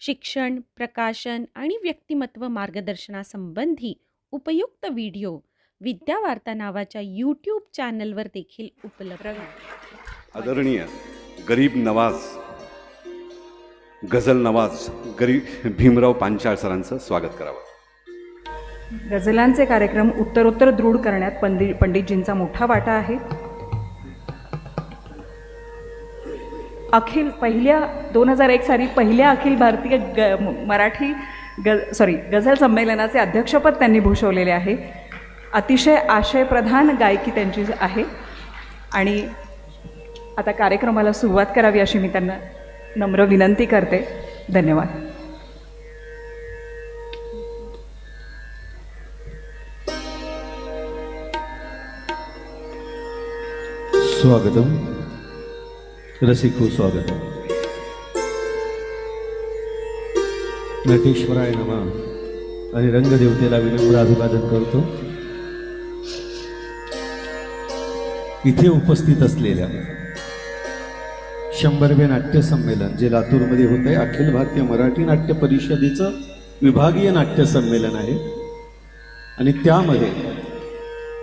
शिक्षण प्रकाशन आणि व्यक्तिमत्व मार्गदर्शनासंबंधी उपयुक्त व्हिडिओ विद्यावार्ता नावाच्या यूट्यूब चॅनलवर देखील उपलब्ध आदरणीय गरीब नवाज गझल नवाज गरीब भीमराव पांचाळ सरांचं स्वागत करावं. गझलांचे कार्यक्रम उत्तरोत्तर दृढ करण्यात पंडित पंडितजींचा मोठा वाटा आहे. अखिल पहिल्या दोन हजार एक साली पहिल्या अखिल भारतीय ग मराठी ग सॉरी गझल संमेलनाचे अध्यक्षपद त्यांनी भूषवलेले आहे. अतिशय आशयप्रधान गायकी त्यांची आहे. आणि आता कार्यक्रमाला सुरुवात करावी अशी मी त्यांना नम्र विनंती करते. धन्यवाद. स्वागतम. रसिको स्वागत. नटेश्वराय नमा. आणि रंगदेवतेला विनम्र अभिवादन करतो. इथे उपस्थित असलेल्या शंभरवे नाट्य संमेलन जे लातूरमध्ये होत आहे अखिल भारतीय मराठी नाट्य परिषदेचं विभागीय नाट्य संमेलन आहे. आणि त्यामध्ये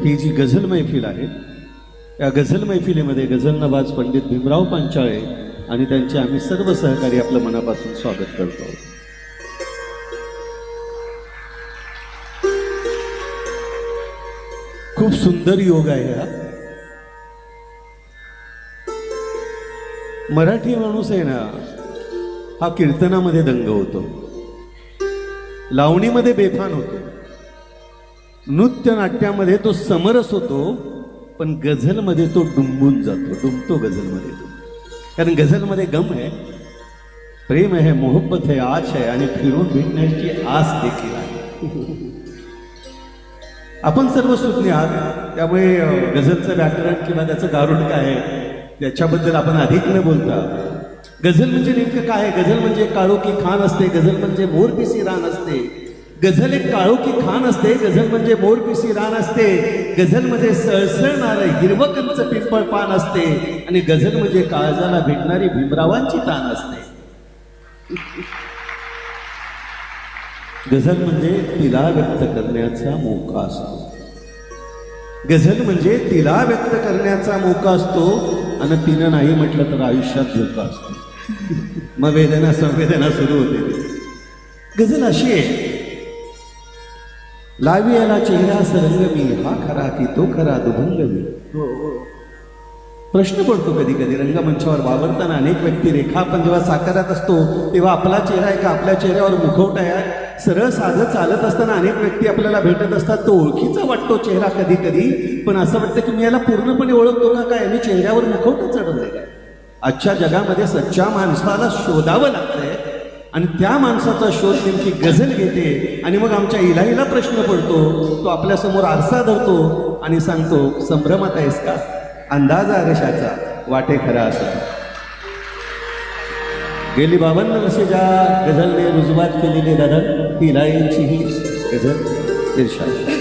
ही जी गझल मैफिल आहे या गझल मैफिलीमध्ये गझल नवाज पंडित भीमराव पांचाळे आणि त्यांचे आम्ही सर्व सहकारी आपलं मनापासून स्वागत करतो. खूप सुंदर योग आहे हा. मराठी माणूस आहे ना हा कीर्तनामध्ये दंग होतो. लावणीमध्ये बेफान होतो. नृत्य नाट्यामध्ये तो समरस होतो. पण गझलमध्ये तो डुंबून जातो डुंबतो गझलमध्ये तो. कारण गझलमध्ये गम आहे प्रेम आहे मोहब्बत आहे आश आहे आणि फिरून भेटण्याची आस देखील आहे. आपण सर्व सुज्ञ आहात. त्यामुळे गझलचं व्याकरण किंवा त्याचं गारुड काय आहे त्याच्याबद्दल आपण अधिक न बोलता गझल म्हणजे नेमकं काय आहे? गझल म्हणजे काळोखी खान असते गझल म्हणजे मोरपिसी रान असते. गझल एक काळोखी खान असते. गझल म्हणजे मोरपिसी रान असते. गझलमध्ये सळसळणार हिरवं हिरवकंच पिंपळ पान असते. आणि गझल म्हणजे काळजाला भेटणारी भीमरावांची तान असते. गझल म्हणजे तिला व्यक्त करण्याचा मोका असतो. गझल म्हणजे तिला व्यक्त करण्याचा मोका असतो. आणि तिनं नाही म्हटलं तर आयुष्यात धोका असतो. मग वेदना संवेदना सुरू होते. गझल अशी आहे. लावी याला चेहरा सरंग मी हा खरा की तो खरा दुभंग मी प्रश्न पडतो कधी कधी रंगमंचावर वावरताना अनेक व्यक्ती रेखा आपण जेव्हा साकारत असतो तेव्हा आपला चेहरा आहे का आपल्या चेहऱ्यावर मुखवटा आहे. सरळ साधं चालत असताना अनेक व्यक्ती आपल्याला भेटत असतात. तो ओळखीचा वाटतो चेहरा कधी कधी पण असं वाटतं की मी याला पूर्णपणे ओळखतो का काय? मी चेहऱ्यावर मुखवटा चढवलंय काय आजच्या जगामध्ये सच्च्या माणसाला शोधावं लागतंय. आणि त्या माणसाचा शोध नेमकी गझल घेते आणि मग आमच्या इलाहीला प्रश्न पडतो तो आपल्यासमोर आरसा धरतो आणि सांगतो संभ्रमात आहेस का? अंदाज आरशाचा वाटे खरा असं. गेली बाबांना वर्षे ज्या गझलने रुजवात केलेली दादा ती इलाहींची ही गझल इर्षाद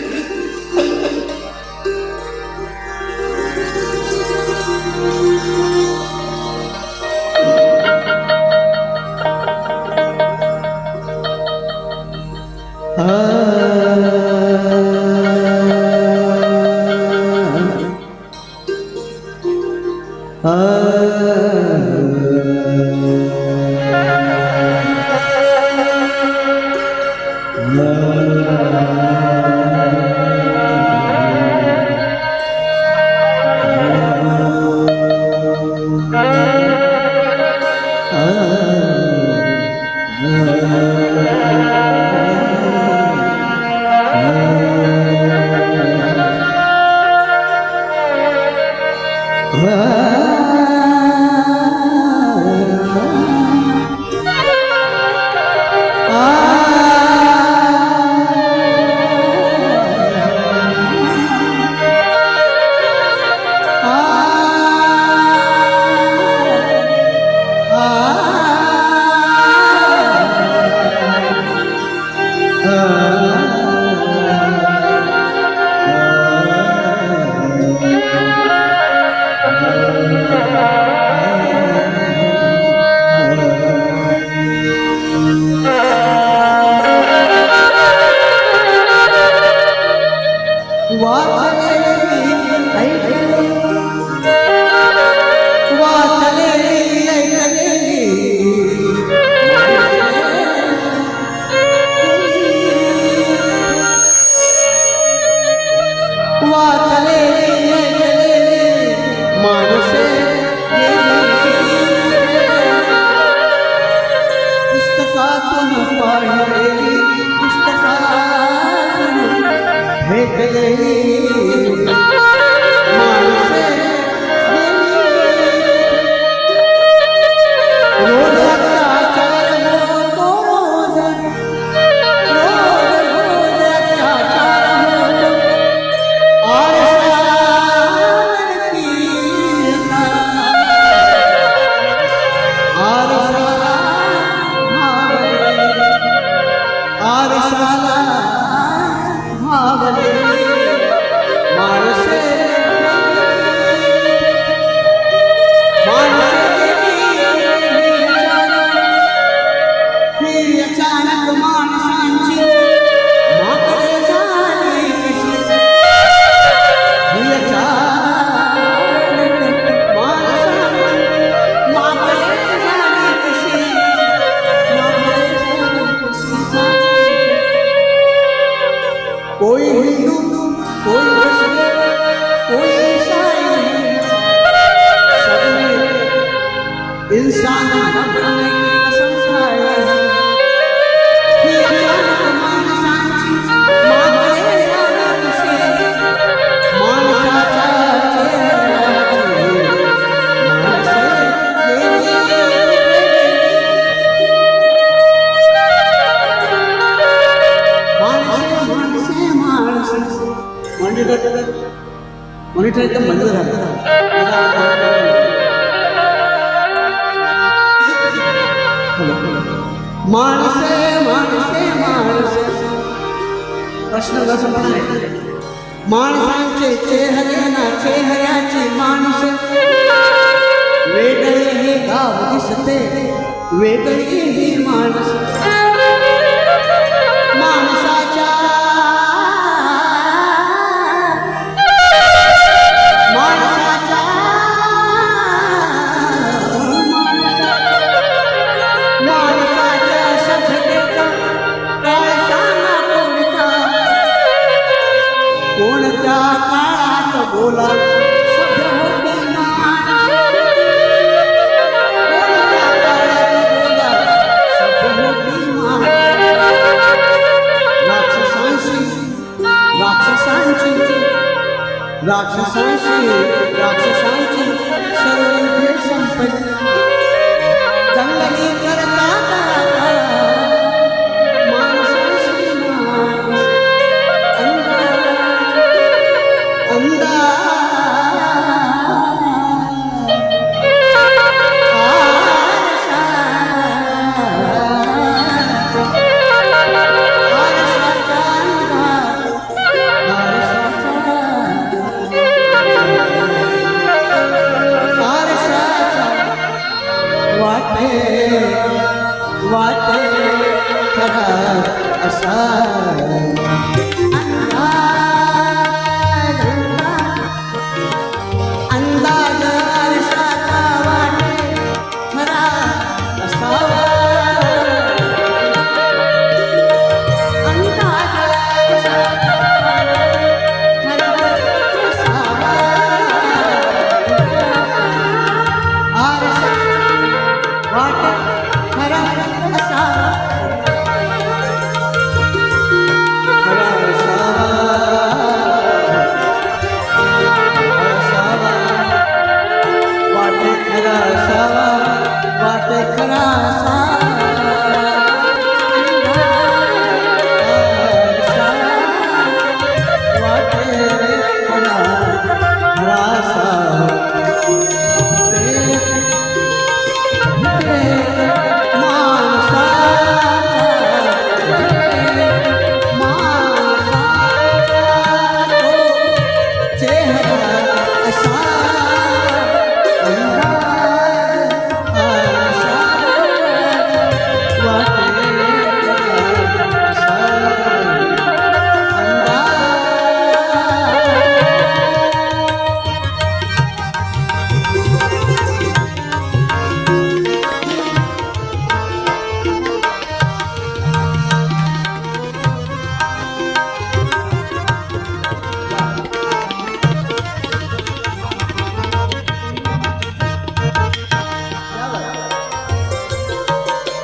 아. Make the माणसे माणसे माणसे. प्रश्न कसं आहे. माणसांचे चेहरे ना चेहऱ्याचे माणसे. वेगळे हे गाव दिसते वेगळे ही माणसे. राक्षसांची राक्षसांची सर्व संपत्ती खरा असा.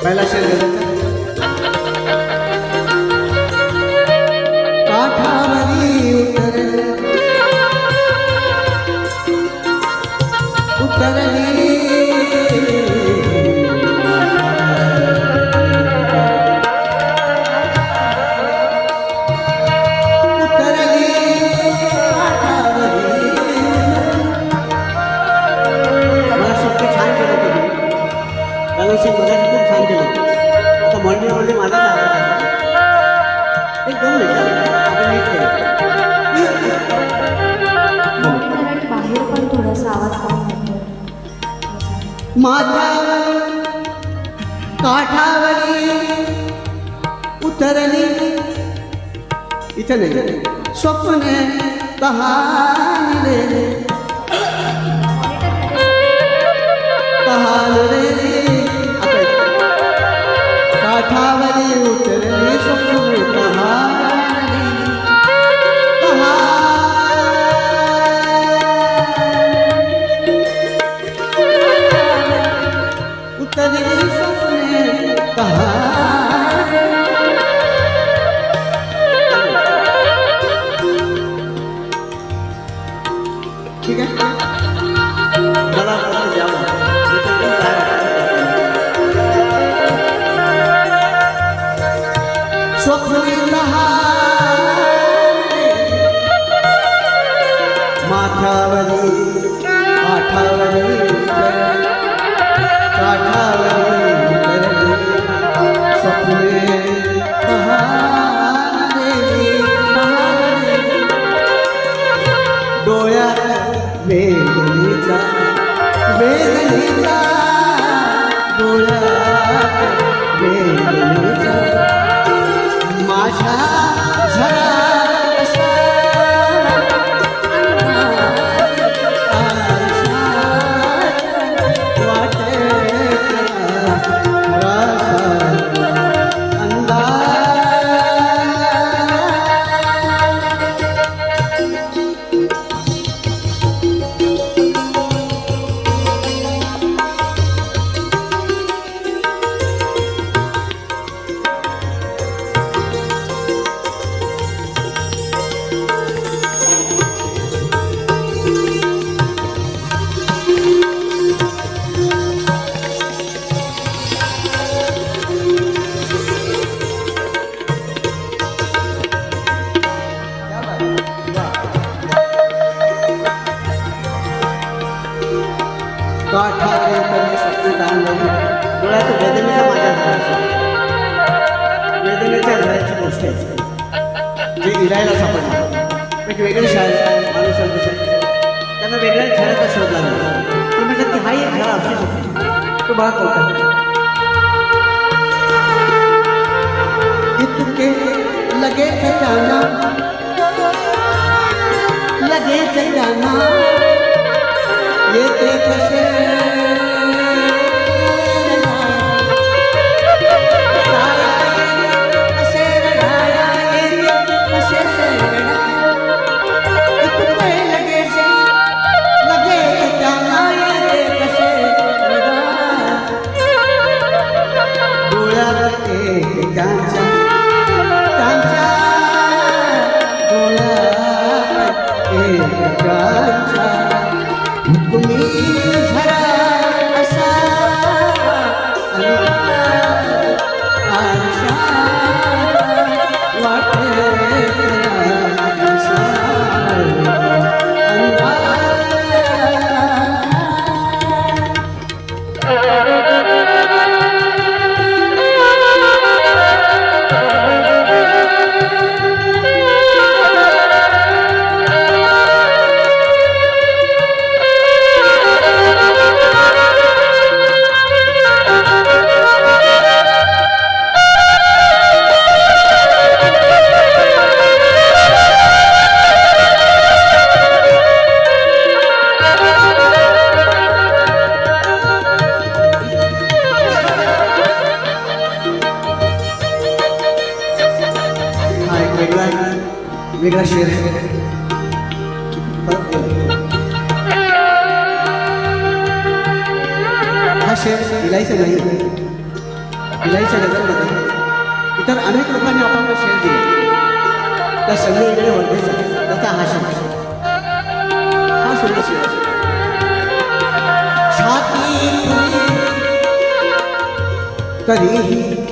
पहला शेर गलत है माथ्यावर काठावरी उतरली. इथं नाही. स्वप्ने तहानले. तहानले आता इथं. काठावरी उतरली स्वप्ने तहानले. जे इरायला सापडलं. एक वेगळी शाळा माणूस त्यांना वेगळ्या खेळाचा शोध लागला. ते म्हणतात की हाही एक खेळा असू शकतो. तो बघा कोणता? इतके लगेच जाना. लगेच जाना. येते कसे कसे? एक शेर हा। शेर इलायचा नाही इलायच्या गजलमध्ये इतर अनेक लोकांनी आपापला शेर दिले। त्या सगळीकडे वर्धेचा त्याचा हा शेर हा सुंदर शेर छाती तरीही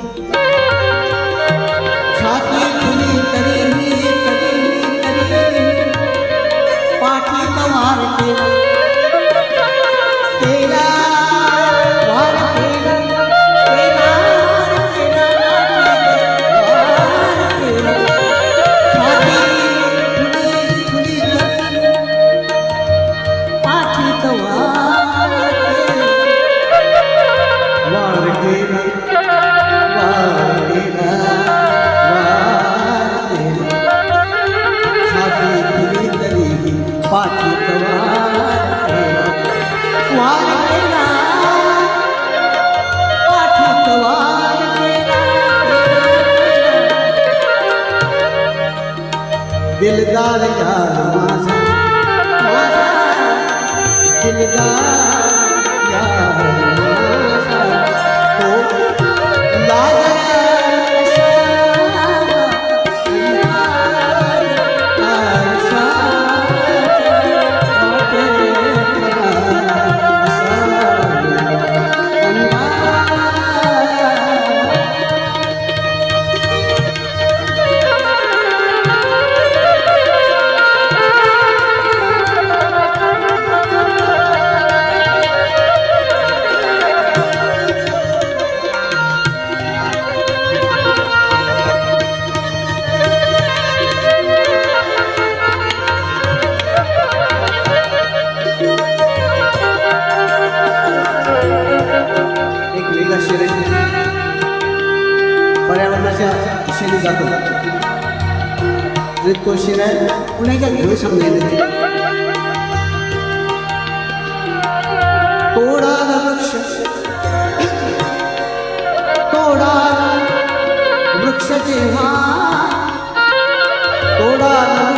जातो. जे तो शिराय पुण्याच्या घेऊ समजायला तोडा वृक्ष. तोडा वृक्ष तोडा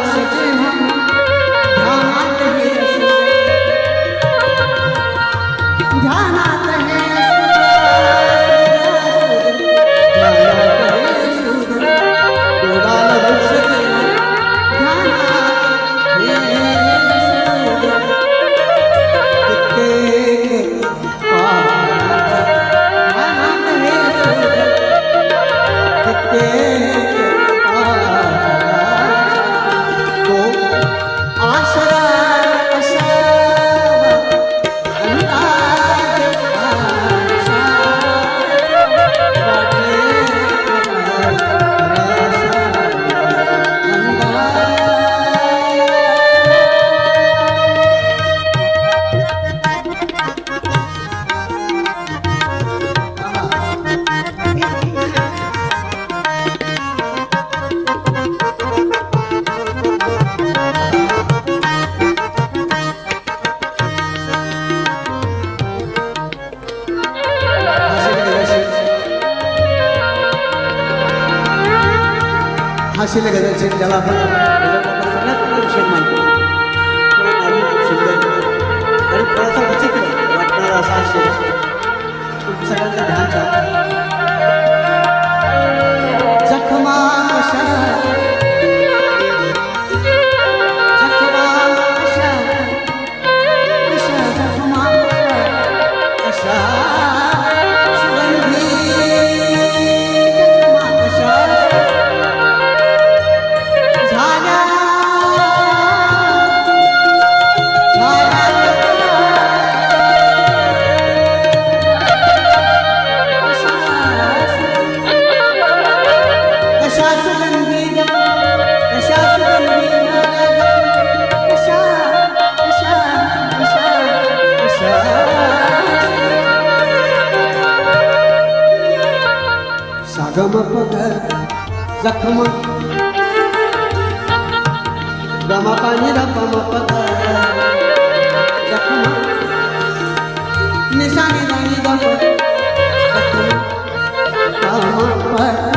गम पग जखम। गम पाणी रकम पग जखम। निशानी राणी गम जखम। गम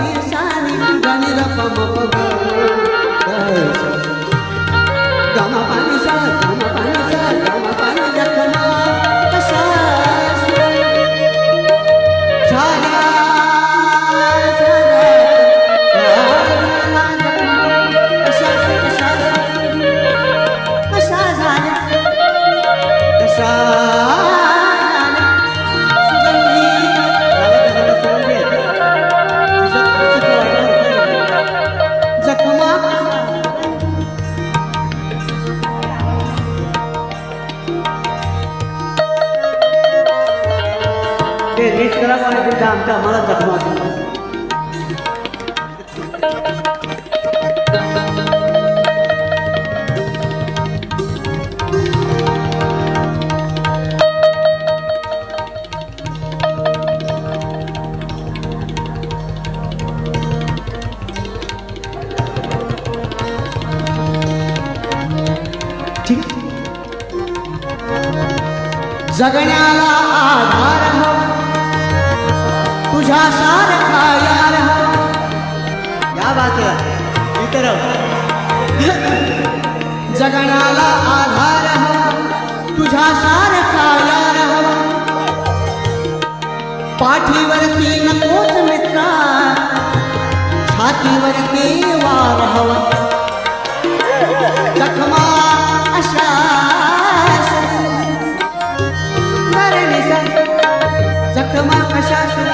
निशाणी राणी रकम पग जगणाला आधार तुझ्या सारखा यार पाठीवरती नकोच मित्रा. छातीवरती वार हवा. जखमा अशा जखमा कशा